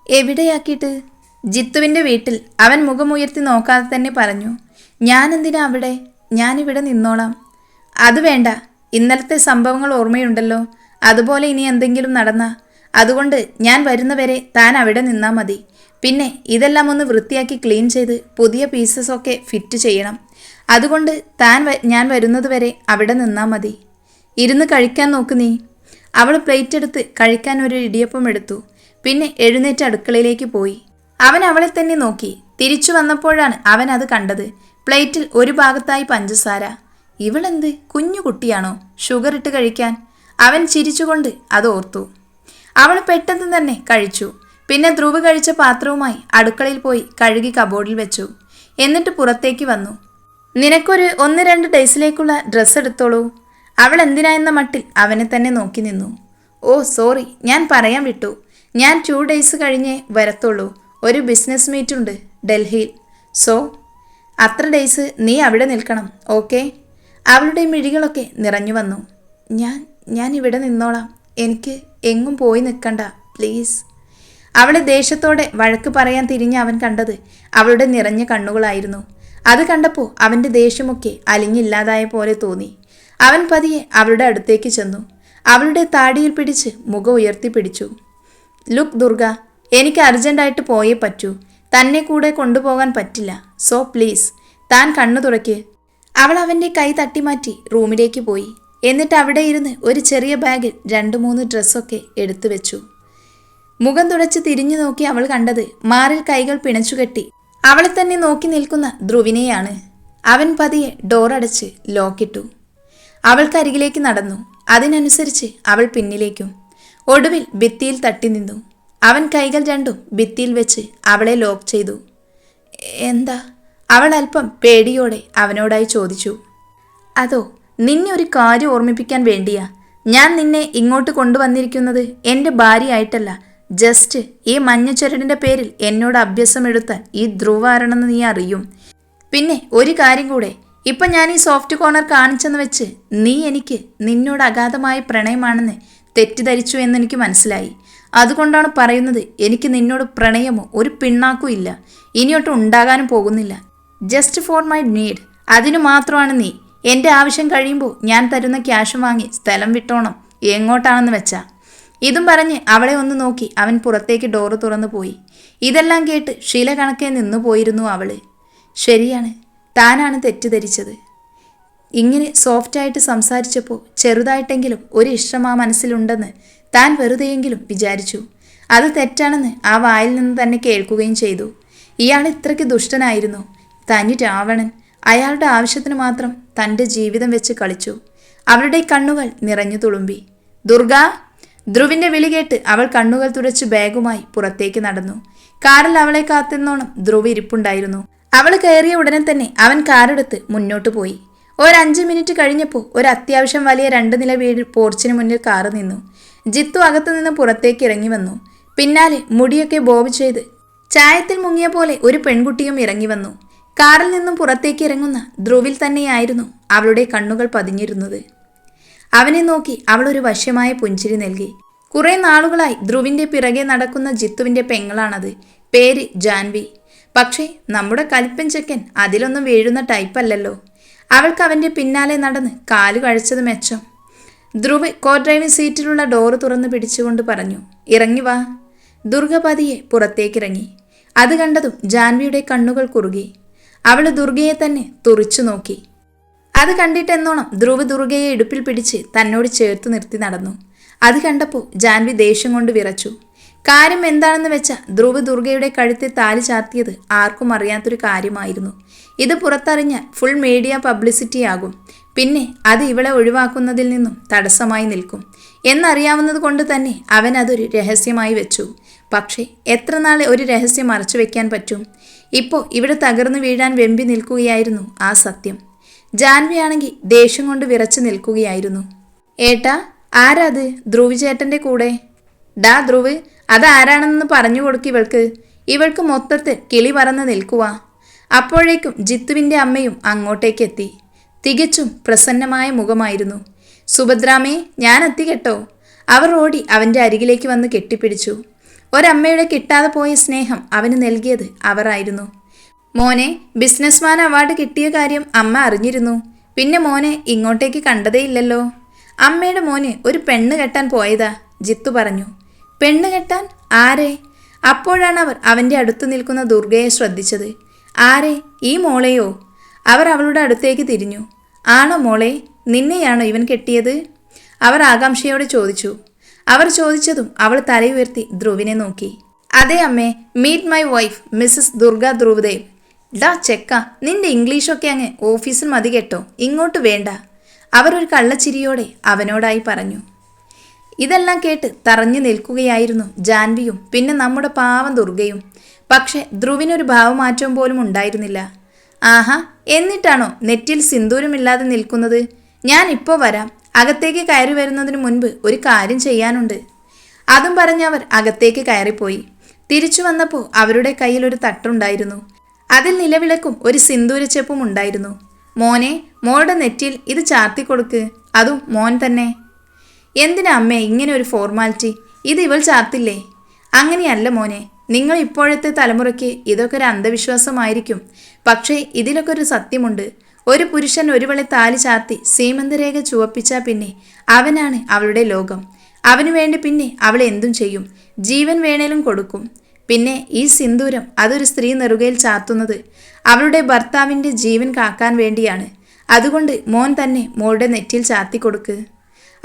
എവിടെയാക്കിയിട്ട്? ജിത്തുവിന്റെ വീട്ടിൽ അവൻ മുഖമുയർത്തി നോക്കാതെ തന്നെ പറഞ്ഞു. ഞാനെന്തിനാ അവിടെ? ഞാനിവിടെ നിന്നോളാം. അത് വേണ്ട. ഇന്നലത്തെ സംഭവങ്ങൾ ഓർമ്മയുണ്ടല്ലോ. അതുപോലെ ഇനി എന്തെങ്കിലും നടന്ന. അതുകൊണ്ട് ഞാൻ വരുന്നവരെ താൻ അവിടെ നിന്നാൽ മതി. പിന്നെ ഇതെല്ലാം ഒന്ന് വൃത്തിയാക്കി ക്ലീൻ ചെയ്ത് പുതിയ പീസസ് ഒക്കെ ഫിറ്റ് ചെയ്യണം. അതുകൊണ്ട് താൻ ഞാൻ വരുന്നതുവരെ അവിടെ നിന്നാൽ മതി. ഇരുന്ന് കഴിക്കാൻ നോക്ക് നീ. അവൾ പ്ലേറ്റ് എടുത്ത് കഴിക്കാൻ ഒരു ഇടിയപ്പം എടുത്തു. പിന്നെ എഴുന്നേറ്റ് അടുക്കളയിലേക്ക് പോയി. അവൻ അവളെ തന്നെ നോക്കി. തിരിച്ചു വന്നപ്പോഴാണ് അവൻ അത് കണ്ടത്. പ്ലേറ്റിൽ ഒരു ഭാഗത്തായി പഞ്ചസാര. ഇവളെന്ത്? കുഞ്ഞു കുട്ടിയാണോ? ഷുഗർ ഇട്ട് കഴിക്കാൻ. അവൻ ചിരിച്ചുകൊണ്ട് അത് ഓർത്തു. അവൾ പെട്ടെന്ന് തന്നെ കഴിച്ചു. പിന്നെ ധ്രുവ് കഴിച്ച പാത്രവുമായി അടുക്കളയിൽ പോയി കഴുകി കബോർഡിൽ വെച്ചു. എന്നിട്ട് പുറത്തേക്ക് വന്നു. നിനക്കൊരു ഒന്ന് രണ്ട് ഡേയ്സിലേക്കുള്ള ഡ്രസ്സ് എടുത്തോളൂ. അവൾ എന്തിനാ എന്ന മട്ടിൽ അവനെ തന്നെ നോക്കി നിന്നു. ഓ സോറി ഞാൻ പറയാൻ വിട്ടു. ഞാൻ ടു ഡേയ്സ് കഴിഞ്ഞേ വരത്തുള്ളൂ. ഒരു ബിസിനസ് മീറ്റ് ഉണ്ട് ഡൽഹിയിൽ. സോ അത്ര ഡേയ്സ് നീ അവിടെ നിൽക്കണം ഓക്കെ അവളുടെ മിഴികളൊക്കെ നിറഞ്ഞു വന്നു. ഞാൻ ഞാൻ ഇവിടെ നിന്നോളാം. എനിക്ക് എങ്ങും പോയി നിൽക്കണ്ട പ്ലീസ് അവളെ ദേഷ്യത്തോടെ വഴക്ക് പറയാൻ തിരിഞ്ഞ അവൻ കണ്ടത് അവളുടെ നിറഞ്ഞ കണ്ണുകളായിരുന്നു. അത് കണ്ടപ്പോൾ അവന്റെ ദേഷ്യമൊക്കെ അലിഞ്ഞില്ലാതായ പോലെ തോന്നി. അവൻ പതിയെ അവളുടെ അടുത്തേക്ക് ചെന്നു. അവളുടെ താടിയിൽ പിടിച്ച് മുഖം ഉയർത്തി പിടിച്ചു. ലുക്ക് ദുർഗ എനിക്ക് അർജന്റായിട്ട് പോയേ പറ്റൂ. തന്നെ കൂടെ കൊണ്ടുപോകാൻ പറ്റില്ല. സോ പ്ലീസ് താൻ കണ്ണു തുറയ്ക്ക് അവൾ അവന്റെ കൈ തട്ടിമാറ്റി റൂമിലേക്ക് പോയി. എന്നിട്ട് അവിടെ ഇരുന്ന് ഒരു ചെറിയ ബാഗിൽ രണ്ട് മൂന്ന് ഡ്രസ്സൊക്കെ എടുത്തു വെച്ചു മുഖം തുടച്ച് തിരിഞ്ഞു നോക്കി അവൾ കണ്ടത് മാറിൽ കൈകൾ പിണച്ചുകെട്ടി അവളെ തന്നെ നോക്കി നിൽക്കുന്ന ധ്രുവിനെയാണ്. അവൻ പതിയെ ഡോറടച്ച് ലോക്കിട്ടു അവൾക്കരികിലേക്ക് നടന്നു. അതിനനുസരിച്ച് അവൾ പിന്നിലേക്കും. ഒടുവിൽ ഭിത്തിയിൽ തട്ടി നിന്നു. അവൻ കൈകൾ രണ്ടും ഭിത്തിയിൽ വെച്ച് അവളെ ലോക്ക് ചെയ്തു. എന്താ? അവൾ അല്പം പേടിയോടെ അവനോടായി ചോദിച്ചു. അതോ നിന്നെ ഒരു കാര്യം ഓർമ്മിപ്പിക്കാൻ വേണ്ടിയാ? ഞാൻ നിന്നെ ഇങ്ങോട്ട് കൊണ്ടുവന്നിരിക്കുന്നത് എന്റെ ഭാര്യയായിട്ടല്ല. ജസ്റ്റ് ഈ മഞ്ഞച്ചുരടിന്റെ പേരിൽ എന്നോട് അഭ്യസം എടുത്താൽ ഈ ധ്രുവാരണെന്ന് നീ അറിയും. പിന്നെ ഒരു കാര്യം കൂടെ. ഇപ്പൊ ഞാൻ ഈ സോഫ്റ്റ് കോർണർ കാണിച്ചെന്ന് വെച്ച് നീ എനിക്ക് നിന്നോട് അഗാധമായ പ്രണയമാണെന്ന് തെറ്റിദ്ധരിച്ചു എന്നെനിക്ക് മനസ്സിലായി. അതുകൊണ്ടാണ് പറയുന്നത് എനിക്ക് നിന്നോട് പ്രണയമോ ഒരു പിണ്ണാക്കും ഇല്ല. ഇനിയൊട്ടും ഉണ്ടാകാനും പോകുന്നില്ല. Just for my need. അതിനു മാത്രമാണ് നീ. എന്റെ ആവശ്യം കഴിയുമ്പോൾ ഞാൻ തരുന്ന ക്യാഷ് വാങ്ങി സ്ഥലം വിട്ടോണം. എങ്ങോട്ടാണെന്ന് വെച്ചാ. ഇതും പറഞ്ഞ് അവളെ ഒന്ന് നോക്കി അവൻ പുറത്തേക്ക് ഡോറ് തുറന്നു പോയി. ഇതെല്ലാം കേട്ട് ശീല കണക്കേ നിന്നു പോയിരുന്നു അവൾ. ശരിയാണ് താനാണ് തെറ്റിദ്ധരിച്ചത്. ഇങ്ങനെ സോഫ്റ്റായിട്ട് സംസാരിച്ചപ്പോൾ ചെറുതായിട്ടെങ്കിലും ഒരു ഇഷ്ടം ആ മനസ്സിലുണ്ടെന്ന് താൻ വെറുതെയെങ്കിലും വിചാരിച്ചു. അത് തെറ്റാണെന്ന് ആ വായിൽ നിന്ന് തന്നെ കേൾക്കുകയും ചെയ്തു. ഇയാൾ ഇത്രയ്ക്ക് ദുഷ്ടനായിരുന്നു. തനി രാവണൻ അയാളുടെ ആവശ്യത്തിന് മാത്രം തന്റെ ജീവിതം വെച്ച് കളിച്ചു. അവരുടെ കണ്ണുകൾ നിറഞ്ഞു തുളുമ്പി. ദുർഗ ധ്രുവിന്റെ വിളി കേട്ട് അവൾ കണ്ണുകൾ തുടച്ച് ബാഗുമായി പുറത്തേക്ക് നടന്നു. കാറിൽ അവളെ കാത്തുന്നോണം ധ്രുവ് ഇരിപ്പുണ്ടായിരുന്നു. അവൾ കയറിയ ഉടനെ തന്നെ അവൻ കാറെടുത്ത് മുന്നോട്ട് പോയി. ഒരഞ്ച് മിനിറ്റ് കഴിഞ്ഞപ്പോൾ ഒരു അത്യാവശ്യം വലിയ രണ്ട് നില വീട് പോർച്ചിന് മുന്നിൽ കാറ് നിന്നു. ജിത്തു അകത്തു നിന്ന് പുറത്തേക്ക് ഇറങ്ങി വന്നു. പിന്നാലെ മുടിയൊക്കെ ബോബ് ചെയ്ത് ചായത്തിൽ മുങ്ങിയ പോലെ ഒരു പെൺകുട്ടിയും ഇറങ്ങി വന്നു. കാറിൽ നിന്നും പുറത്തേക്ക് ഇറങ്ങുന്ന ധ്രുവിൽ തന്നെയായിരുന്നു അവളുടെ കണ്ണുകൾ പതിഞ്ഞിരുന്നത്. അവനെ നോക്കി അവൾ ഒരു വശ്യമായ പുഞ്ചിരി നൽകി. കുറെ നാളുകളായി ധ്രുവിന്റെ പിറകെ നടക്കുന്ന ജിത്തുവിന്റെ പെങ്ങളാണത്. പേര് ജാൻവി. പക്ഷേ നമ്മുടെ കലിപ്പൻ ചെക്കൻ അതിലൊന്നും വീഴുന്ന ടൈപ്പല്ലല്ലോ അവൾക്ക് അവന്റെ പിന്നാലെ നടന്ന് കാൽ കഴിച്ചത് മെച്ചം. ധ്രുവ് കോ ഡ്രൈവിംഗ് സീറ്റിലുള്ള ഡോറ് തുറന്ന് പിടിച്ചുകൊണ്ട് പറഞ്ഞു ഇറങ്ങി വാ. ദുർഗപതിയെ പുറത്തേക്കിറങ്ങി. അത് കണ്ടതും ജാൻവിയുടെ കണ്ണുകൾ കുറുകി. അവൾ ദുർഗയെ തന്നെ തുറിച്ചു നോക്കി. അത് കണ്ടിട്ട് കണ്ടിട്ടെന്നോണം ധ്രുവ് ദുർഗയെ ഇടുപ്പിൽ പിടിച്ച് തന്നോട് ചേർത്ത് നിർത്തി നടന്നു. അത് കണ്ടപ്പോൾ ജാൻവി ദേഷ്യം കൊണ്ട് വിറച്ചു. കാര്യം എന്താണെന്ന് വെച്ചാൽ ധ്രുവ് ദുർഗയുടെ കഴുത്തെ താലി ചാർത്തിയത് ആർക്കും അറിയാത്തൊരു കാര്യമായിരുന്നു. ഇത് പുറത്തറിഞ്ഞാൽ ഫുൾ മീഡിയ പബ്ലിസിറ്റി ആകും. പിന്നെ അത് ഇവളെ ഒഴിവാക്കുന്നതിൽ നിന്നും തടസ്സമായി നിൽക്കും. എന്നറിയാവുന്നത് കൊണ്ട് തന്നെ അവൻ അതൊരു രഹസ്യമായി വെച്ചു. പക്ഷേ എത്ര നാളെ ഒരു രഹസ്യം മറച്ചു വെക്കാൻ പറ്റും? ഇപ്പോൾ ഇവിടെ തകർന്നു വീഴാൻ വെമ്പി നിൽക്കുകയായിരുന്നു ആ സത്യം. ജാൻവിയാണെങ്കിൽ ദേഷ്യം കൊണ്ട് വിറച്ചു നിൽക്കുകയായിരുന്നു. ഏട്ടാ ആരാത്? ധ്രുവ് ചേട്ടന്റെ കൂടെ. ഡാ ധ്രുവ് അതാരാണെന്ന് പറഞ്ഞു കൊടുക്കി ഇവൾക്ക്. ഇവൾക്ക് മൊത്തത്തിൽ കിളി പറന്ന് നിൽക്കുക അപ്പോഴേക്കും ജിത്തുവിന്റെ അമ്മയും അങ്ങോട്ടേക്കെത്തി. തികച്ചും പ്രസന്നമായ മുഖമായിരുന്നു. സുഭദ്രാമേ ഞാൻ എത്തി കേട്ടോ അവർ ഓടി അവന്റെ അരികിലേക്ക് വന്ന് കെട്ടിപ്പിടിച്ചു. ഒരമ്മയുടെ കിട്ടാതെ പോയ സ്നേഹം അവന് നൽകിയത് അവരായിരുന്നു. മോനെ ബിസിനസ്മാൻ അവാർഡ് കിട്ടിയ കാര്യം അമ്മ അറിഞ്ഞിരുന്നു. പിന്നെ മോനെ ഇങ്ങോട്ടേക്ക് കണ്ടതേയില്ലല്ലോ. അമ്മയുടെ മോന് ഒരു പെണ്ണ് കെട്ടാൻ പോയതാ ജിത്തു പറഞ്ഞു. പെണ്ണ് കെട്ടാൻ? ആരെ? അപ്പോഴാണ് അവർ അവന്റെ അടുത്ത് നിൽക്കുന്ന ദുർഗയെ ശ്രദ്ധിച്ചത്. ആരെ? ഈ മോളെയോ? അവർ അവളുടെ അടുത്തേക്ക് തിരിഞ്ഞു. ആണോ മോളെ നിന്നെയാണോ ഇവൻ കെട്ടിയത്? അവർ ആകാംക്ഷയോടെ ചോദിച്ചു. അവർ ചോദിച്ചതും അവൾ തലയുയർത്തി ധ്രുവിനെ നോക്കി. അതെ അമ്മേ meet my wife missus Durga Dhruvadev. ഡാ ചെക്ക നിന്റെ ഇംഗ്ലീഷൊക്കെ അങ്ങ് ഓഫീസിൽ മതി കേട്ടോ ഇങ്ങോട്ട് വേണ്ട. അവരൊരു കള്ളച്ചിരിയോടെ അവനോടായി പറഞ്ഞു. ഇതെല്ലാം കേട്ട് തറഞ്ഞു നിൽക്കുകയായിരുന്നു ജാൻവിയും പിന്നെ നമ്മുടെ പാവം ദുർഗയും. പക്ഷെ ധ്രുവിനൊരു ഭാവമാറ്റവും പോലും ഉണ്ടായിരുന്നില്ല. ആഹാ എന്നിട്ടാണോ നെറ്റിൽ സിന്ദൂരമില്ലാതെ നിൽക്കുന്നത്? ഞാൻ ഇപ്പോൾ വരാം അകത്തേക്ക് കയറി വരുന്നതിന് മുൻപ് ഒരു കാര്യം ചെയ്യാനുണ്ട്. അതും പറഞ്ഞവർ അകത്തേക്ക് കയറിപ്പോയി. തിരിച്ചു വന്നപ്പോൾ അവരുടെ കയ്യിൽ ഒരു തട്ടുണ്ടായിരുന്നു. അതിൽ നിലവിളക്കും ഒരു സിന്ദൂരച്ചെപ്പും ഉണ്ടായിരുന്നു. മോനെ മോളുടെ നെറ്റിയിൽ ഇത് ചാർത്തി കൊടുക്ക്. അതും മോൻ തന്നെ. എന്തിനാ അമ്മേ ഇങ്ങനെ ഒരു ഫോർമാലിറ്റി? ഇത് ഇവൾ ചാർത്തില്ലേ? അങ്ങനെയല്ല മോനെ നിങ്ങൾ ഇപ്പോഴത്തെ തലമുറയ്ക്ക് ഇതൊക്കെ ഒരു അന്ധവിശ്വാസമായിരിക്കും. പക്ഷേ ഇതിലൊക്കെ ഒരു സത്യമുണ്ട്. ഒരു പുരുഷൻ ഒരുവളെ താലി ചാർത്തി സീമന്തരേഖ ചുവപ്പിച്ചാൽ പിന്നെ അവനാണ് അവളുടെ ലോകം. അവനു വേണ്ടി പിന്നെ അവൾ എന്തും ചെയ്യും. ജീവൻ വേണേലും കൊടുക്കും. പിന്നെ ഈ സിന്ദൂരം അതൊരു സ്ത്രീ നെറുകയിൽ ചാർത്തുന്നത് അവളുടെ ഭർത്താവിന്റെ ജീവൻ കാക്കാൻ വേണ്ടിയാണ്. അതുകൊണ്ട് മോൻ തന്നെ മോളുടെ നെറ്റിയിൽ ചാർത്തി കൊടുക്ക്.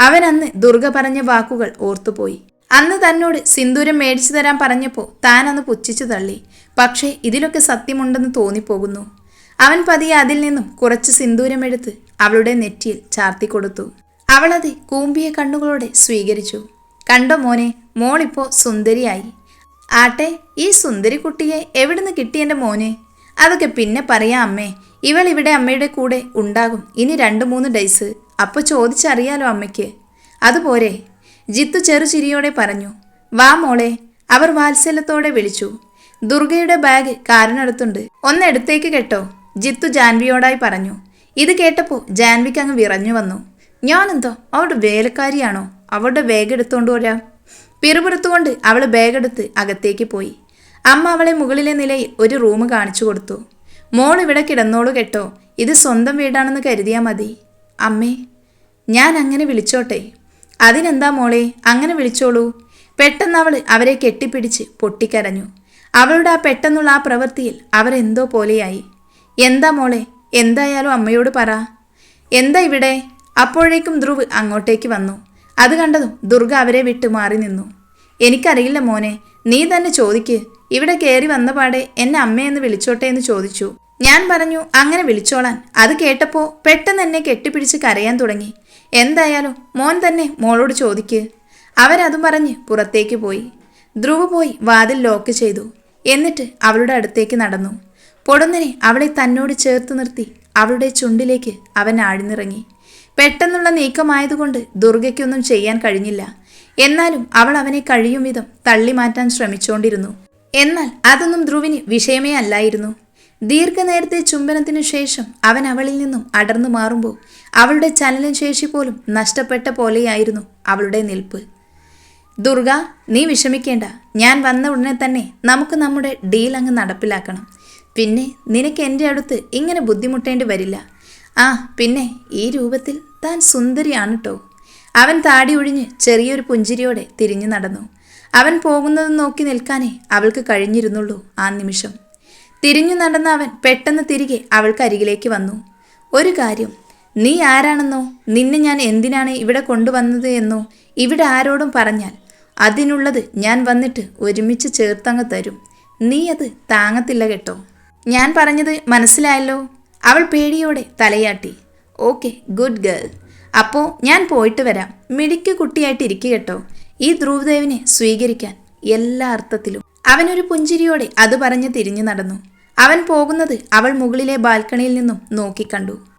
അവൻ അന്ന് ദുർഗ പറഞ്ഞ വാക്കുകൾ ഓർത്തുപോയി. അന്ന് തന്നോട് സിന്ദൂരം മേടിച്ചു തരാൻ പറഞ്ഞപ്പോൾ താൻ അന്ന് പുച്ഛിച്ചു തള്ളി. പക്ഷേ ഇതിലൊക്കെ സത്യമുണ്ടെന്ന് തോന്നിപ്പോകുന്നു. അവൻ പതിയെ അതിൽ നിന്നും കുറച്ച് സിന്ദൂരമെടുത്ത് അവളുടെ നെറ്റിയിൽ ചാർത്തി കൊടുത്തു. അവളത് കൂമ്പിയ കണ്ണുകളോടെ സ്വീകരിച്ചു. കണ്ടോ മോനെ മോളിപ്പോ സുന്ദരിയായി. ആട്ടെ ഈ സുന്ദരി കുട്ടിയെ എവിടുന്ന് കിട്ടി എന്റെ മോനെ? അതൊക്കെ പിന്നെ പറയാം അമ്മേ. ഇവൾ ഇവിടെ അമ്മയുടെ കൂടെ ഉണ്ടാകും. ഇനി രണ്ട് മൂന്ന് ഡേയ്സ് അപ്പോൾ ചോദിച്ചറിയാലോ അമ്മയ്ക്ക്. അതുപോരെ. ജിത്തു ചെറുചിരിയോടെ പറഞ്ഞു. വാ മോളെ. അവർ വാത്സല്യത്തോടെ വിളിച്ചു. ദുർഗയുടെ ബാഗ് കാറിനടുത്തുണ്ട്. ഒന്ന് എടുത്തേക്ക് കേട്ടോ ജിത്തു ജാൻവിയോടായി പറഞ്ഞു. ഇത് കേട്ടപ്പോൾ ജാൻവിക്ക് അങ്ങ് വിറഞ്ഞു വന്നു. ഞാനെന്തോ? അവളുടെ വേലക്കാരിയാണോ? അവളുടെ ബാഗ് എടുത്തോണ്ട് വരാം. പിറുപിറുത്തുകൊണ്ട് അവൾ ബാഗെടുത്ത് അകത്തേക്ക് പോയി. അമ്മ അവളെ മുകളിലെ നിലയിൽ ഒരു റൂം കാണിച്ചു കൊടുത്തു. മോൾ ഇവിടെ കിടന്നോളൂ കേട്ടോ. ഇത് സ്വന്തം വീടാണെന്ന് കരുതിയാൽ മതി. അമ്മേ ഞാൻ അങ്ങനെ വിളിച്ചോട്ടെ. അതിനെന്താ മോളെ? അങ്ങനെ വിളിച്ചോളൂ. പെട്ടെന്ന് അവൾ അവരെ കെട്ടിപ്പിടിച്ച് പൊട്ടിക്കരഞ്ഞു. അവളുടെ ആ പെട്ടെന്നുള്ള ആ പ്രവൃത്തിയിൽ അവരെന്തോ പോലെയായി. എന്താ മോളെ? എന്തായാലും അമ്മയോട് പറ. എന്താ ഇവിടെ? അപ്പോഴേക്കും ധ്രുവ് അങ്ങോട്ടേക്ക് വന്നു. അത് കണ്ടതും ദുർഗ അവരെ വിട്ടു മാറി നിന്നു. എനിക്കറിയില്ല മോനെ നീ തന്നെ ചോദിക്ക്. ഇവിടെ കയറി വന്ന പാടെ എന്നെ അമ്മയെന്ന് വിളിച്ചോട്ടെ എന്ന് ചോദിച്ചു. ഞാൻ പറഞ്ഞു അങ്ങനെ വിളിച്ചോളാൻ. അത് കേട്ടപ്പോൾ പെട്ടെന്ന് എന്നെ കെട്ടിപ്പിടിച്ച് കരയാൻ തുടങ്ങി. എന്തായാലും മോൻ തന്നെ മോളോട് ചോദിക്ക്. അവരതും പറഞ്ഞ് പുറത്തേക്ക് പോയി. ധ്രുവ് പോയി വാതിൽ ലോക്ക് ചെയ്തു. എന്നിട്ട് അവളുടെ അടുത്തേക്ക് നടന്നു. പൊടുന്നനെ അവളെ തന്നോട് ചേർത്ത് നിർത്തി അവളുടെ ചുണ്ടിലേക്ക് അവൻ ആഴ്ന്നിറങ്ങി. പെട്ടെന്നുള്ള നീക്കമായതുകൊണ്ട് ദുർഗയ്ക്കൊന്നും ചെയ്യാൻ കഴിഞ്ഞില്ല. എന്നാലും അവൾ അവനെ കഴിയും വിധം തള്ളി മാറ്റാൻ ശ്രമിച്ചുകൊണ്ടിരുന്നു എന്നാൽ അതൊന്നും ധ്രുവിന് വിഷയമേ അല്ലായിരുന്നു. ദീർഘനേരത്തെ ചുംബനത്തിനു ശേഷം അവൻ അവളിൽ നിന്നും അടർന്നു മാറുമ്പോൾ അവളുടെ ചലനശേഷി പോലും നഷ്ടപ്പെട്ട പോലെയായിരുന്നു അവളുടെ നിൽപ്പ്. ദുർഗ നീ വിഷമിക്കേണ്ട. ഞാൻ വന്ന ഉടനെ തന്നെ നമുക്ക് നമ്മുടെ ഡീൽ അങ്ങ് നടപ്പിലാക്കണം. പിന്നെ നിനക്ക് എന്റെ അടുത്ത് ഇങ്ങനെ ബുദ്ധിമുട്ടേണ്ടി വരില്ല. ആ പിന്നെ ഈ രൂപത്തിൽ താൻ സുന്ദരിയാണ് കേട്ടോ അവൻ താടി ഒഴിഞ്ഞ് ചെറിയൊരു പുഞ്ചിരിയോടെ തിരിഞ്ഞു നടന്നു. അവൻ പോകുന്നത് നോക്കി നിൽക്കാനേ അവൾക്ക് കഴിഞ്ഞിരുന്നുള്ളൂ ആ നിമിഷം. തിരിഞ്ഞു നടന്ന അവൻ പെട്ടെന്ന് തിരികെ അവൾക്ക് അരികിലേക്ക് വന്നു. ഒരു കാര്യം നീ ആരാണെന്നോ? നിന്നെ ഞാൻ എന്തിനാണ് ഇവിടെ കൊണ്ടുവന്നത് എന്നോ? ഇവിടെ ആരോടും പറഞ്ഞാൽ അതിനുള്ളത് ഞാൻ വന്നിട്ട് ഒരുമിച്ച് ചേർത്തങ്ങ് തരും. നീ അത് താങ്ങത്തില്ല കേട്ടോ. ഞാൻ പറഞ്ഞത് മനസ്സിലായല്ലോ? അവൾ പേടിയോടെ തലയാട്ടി. Okay good girl. അപ്പോൾ ഞാൻ പോയിട്ട് വരാം. മിടിക്ക് കുട്ടിയായിട്ട് ഇരിക്കുക കേട്ടോ. ഈ ധ്രുവദേവിനെ സ്വീകരിക്കാൻ എല്ലാ അർത്ഥത്തിലും. അവനൊരു പുഞ്ചിരിയോടെ അത് പറഞ്ഞ് തിരിഞ്ഞു നടന്നു. അവൻ പോകുന്നത് അവൾ മുകളിലെ ബാൽക്കണിയിൽ നിന്നും നോക്കിക്കണ്ടു.